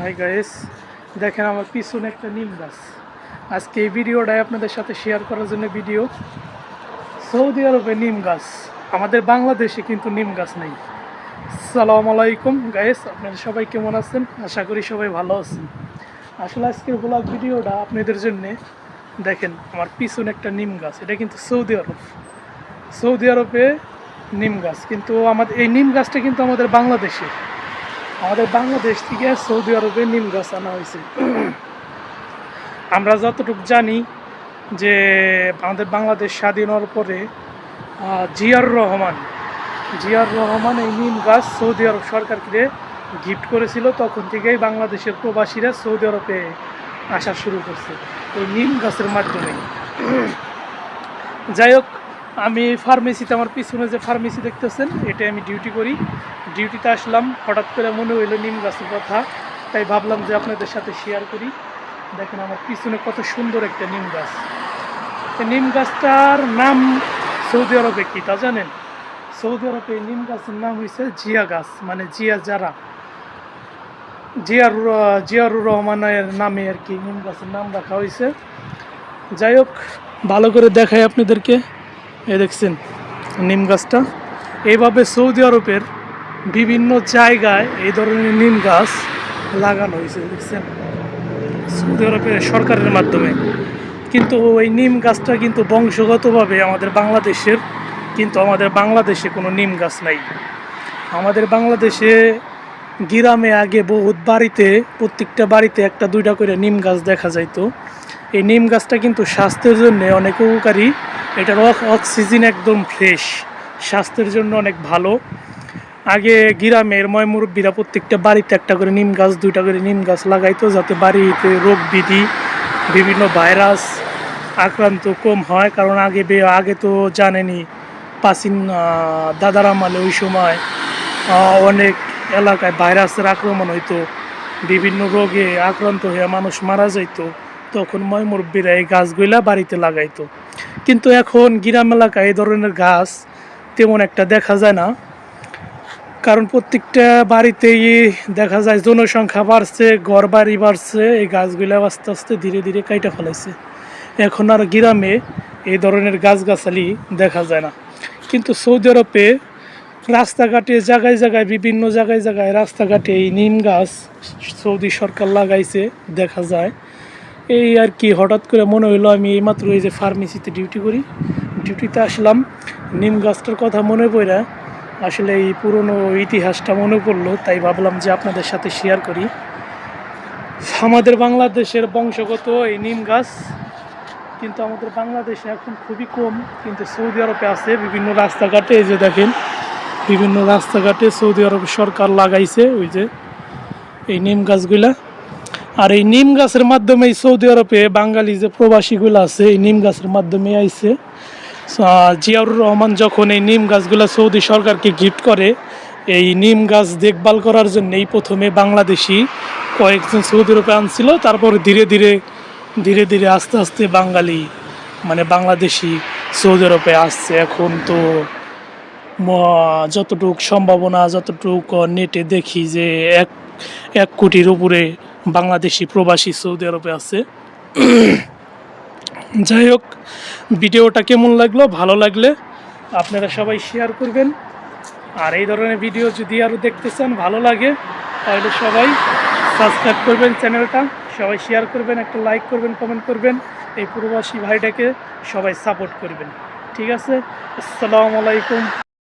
Hi guys দেখেন আমার পিছনে একটা নিম গাছ। আজকে এই ভিডিওটাই আপনাদের সাথে শেয়ার করার জন্য ভিডিও সৌদি আরবে নিম গাছ। আমাদের বাংলাদেশে কিন্তু নিম গাছ নেই। সালাম আলাইকুম গাইস আপনারা সবাই কেমন আছেন? আশা করি সবাই ভালো আছেন। আসলে আজকের ব্লগ ভিডিওটা আপনাদের জন্য দেখেন, আমার পিছনে একটা নিম গাছ। এটা কিন্তু সৌদি আরব। সৌদি আরবে নিম গাছ। কিন্তু আমাদের, এই নিম গাছটা কিন্তু আমাদের বাংলাদেশে। আমাদের বাংলাদেশ থেকে সৌদি আরবে নিম গাছ আনা হয়েছে। আমরা যতটুকু জানি যে আমাদের বাংলাদেশ স্বাধীন হওয়ার পরে জিয়ার রহমান জিয়ার রহমান এই নিম গাছ সৌদি আরব সরকারকে গিফট করেছিল। তখন থেকেই বাংলাদেশের প্রবাসীরা সৌদি আরবে আসা শুরু করছে ওই নিম গাছের মাধ্যমে। যাই হোক আমি ফার্মেসিতে আমার পিছনে যে ফার্মেসি দেখতেছেন এটা আমি ডিউটি করি। ডিউটিতে আসলাম, হঠাৎ করে মনে হইল নিম গাছের কথা, তাই ভাবলাম যে আপনাদের সাথে শেয়ার করি। দেখেন আমার পিছনে কত সুন্দর একটা নিম গাছ। নিম গাছটার নাম সৌদি আরবে কি তা জানেন? সৌদি আরবে নিম গাছের নাম হয়েছে জিয়া গাছ মানে জিয়া যারা জিয়ার জিয়ারুর রহমানের নামে আর কি নিম গাছের নাম রাখা হয়েছে যাই হোক, ভালো করে দেখায় আপনাদেরকে। এই দেখছেন নিম গাছটা। এইভাবে সৌদি আরবের বিভিন্ন জায়গায় এই ধরনের নিম গাছ লাগানো হয়েছে, দেখছেন? সৌদি আরবের সরকারের মাধ্যমে। কিন্তু ওই নিম গাছটা কিন্তু বংশগতভাবে আমাদের বাংলাদেশের, কিন্তু আমাদের বাংলাদেশে কোনো নিম গাছ নাই। আমাদের বাংলাদেশে গ্রামে আগে বহুত বাড়িতে, প্রত্যেকটা বাড়িতে একটা দুইটা করে নিম গাছ দেখা যাইতো। এই নিম গাছটা কিন্তু স্বাস্থ্যের জন্য অনেক উপকারী। এটার অক্সিজেন একদম ফ্রেশ স্বাস্থ্যের জন্য অনেক ভালো। আগে গ্রামের ময় মুরব্বীরা প্রত্যেকটা বাড়িতে একটা করে নিম গাছ, দুইটা করে নিম গাছ লাগাইতো যাতে বাড়িতে রোগ বিধি, বিভিন্ন ভাইরাস আক্রান্ত কম হয়। কারণ আগে আগে তো জানেনি প্রাচীন দাদার আমলে ওই সময় অনেক এলাকায় ভাইরাসের আক্রমণ হইতো। বিভিন্ন রোগে আক্রান্ত হয়ে মানুষ মারা যাইতো। তখন ময় মুরব্বীরা এই গাছগুলা বাড়িতে লাগাইতো। কিন্তু এখন গ্রাম এলাকায় এই ধরনের গাছ তেমন একটা দেখা যায় না। কারণ প্রত্যেকটা বাড়িতেই দেখা যায় জনসংখ্যা বাড়ছে ঘর বাড়ি বাড়ছে, এই গাছগুলা আস্তে আস্তে ধীরে ধীরে কাইটা ফেলাইছে। এখন আর গ্রামে এই ধরনের গাছগাছালি দেখা যায় না। কিন্তু সৌদি আরবে রাস্তাঘাটে জায়গায় জায়গায়, বিভিন্ন জায়গায় জায়গায় রাস্তাঘাটে এই নিম গাছ সৌদি সরকার লাগাইছে, দেখা যায়। এই আর কি হঠাৎ করে মনে হইল আমি এইমাত্র এই যে ফার্মেসিতে ডিউটি করি। ডিউটিতে আসলাম, নিম গাছটার কথা মনে পড়া আসলে এই পুরনো ইতিহাসটা মনে পড়ল, তাই ভাবলাম যে আপনাদের সাথে শেয়ার করি। আমাদের বাংলাদেশের বংশগত এই নিম গাছ, কিন্তু আমাদের বাংলাদেশে এখন খুবই কম, কিন্তু সৌদি আরবে আছে বিভিন্ন রাস্তাঘাটে, এই যে দেখেন, বিভিন্ন রাস্তাঘাটে সৌদি আরব সরকার লাগাইছে, ওই যে এই নিম গাছগুলা। আর এই নিম গাছের মাধ্যমে সৌদি আরবে বাঙালি যে প্রবাসীগুলো আছে, এই নিম গাছের মাধ্যমে আইছে। জিয়াউর রহমান যখন এই নিম গাছগুলো সৌদি সরকারকে গিফট করে, এই নিম গাছ দেখভাল করার জন্য এই প্রথমে বাংলাদেশি কয়েকজন সৌদি আরবে আনছিল, তারপর ধীরে ধীরে ধীরে ধীরে আস্তে আস্তে বাঙালি মানে বাংলাদেশি সৌদি আরবে আসছে। এখন তো যতটুক সম্ভাবনা, যতটুক নেটে দেখি যে এক এক কোটির উপরে বাংলাদেশি প্রবাসী সৌদি আরবে আছে। যাই হোক, ভিডিওটা কেমন লাগল? ভালো লাগলে আপনারা সবাই শেয়ার করবেন। আর এই ধরনের ভিডিও যদি আরও দেখতে চান, ভালো লাগে, তাহলে সবাই সাবস্ক্রাইব করবেন চ্যানেলটা সবাই শেয়ার করবেন, একটা লাইক করবেন কমেন্ট করবেন। এই প্রবাসী ভাইটাকে সবাই সাপোর্ট করবেন। ঠিক আছে? আসসালামু আলাইকুম।